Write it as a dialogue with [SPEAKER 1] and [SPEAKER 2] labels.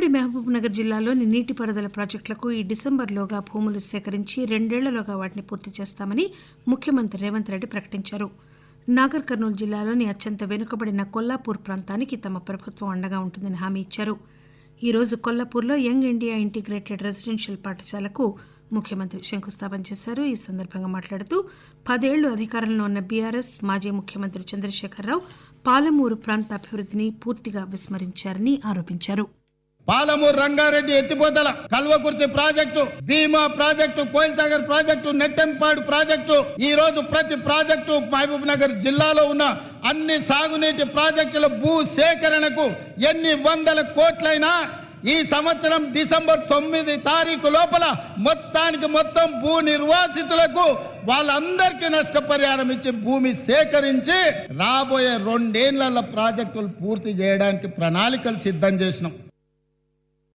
[SPEAKER 1] ఉమ్మడి మహబూబ్ నగర్ జిల్లాలోని నీటిపారుదల ప్రాజెక్టులకు ఈ డిసెంబర్లోగా భూములు సేకరించి రెండేళ్ళలోగా వాటిని పూర్తి చేస్తామని ముఖ్యమంత్రి రేవంత్ రెడ్డి ప్రకటించారు. నాగర్ కర్నూలు జిల్లాలోని అత్యంత వెనుకబడిన కొల్లాపూర్ ప్రాంతానికి తమ ప్రభుత్వం అండగా ఉంటుందని హామీ ఇచ్చారు. ఈ రోజు కొల్లాపూర్లో యంగ్ ఇండియా ఇంటిగ్రేటెడ్ రెసిడెన్షియల్ పాఠశాలకు ముఖ్యమంత్రి శంకుస్థాపన చేశారు. ఈ సందర్భంగా మాట్లాడుతూ పదేళ్ళు అధికారంలో ఉన్న బీఆర్ఎస్ మాజీ ముఖ్యమంత్రి చంద్రశేఖరరావు పాలమూరు ప్రాంత అభివృద్ధిని పూర్తిగా విస్మరించారని ఆరోపించారు.
[SPEAKER 2] పాలమూరు రంగారెడ్డి ఎత్తిపోతల Kalwakurthy project Bhima project Koilsagar project Nettempadu project ఈ రోజు ప్రతి ప్రాజెక్టు మహబూబ్ నగర్ జిల్లాలో ఉన్న అన్ని సాగునీటి ప్రాజెక్టుల భూ సేకరణకు ఎన్ని వందల కోట్లైనా ఈ సంవత్సరం డిసెంబర్ తొమ్మిది తారీఖు లోపల మొత్తానికి మొత్తం భూ నిర్వాసితులకు వాళ్ళందరికీ నష్టపరిహారం ఇచ్చి భూమి సేకరించి రాబోయే రెండేళ్ళ ప్రాజెక్టులు పూర్తి చేయడానికి ప్రణాళికలు సిద్ధం చేసినాం.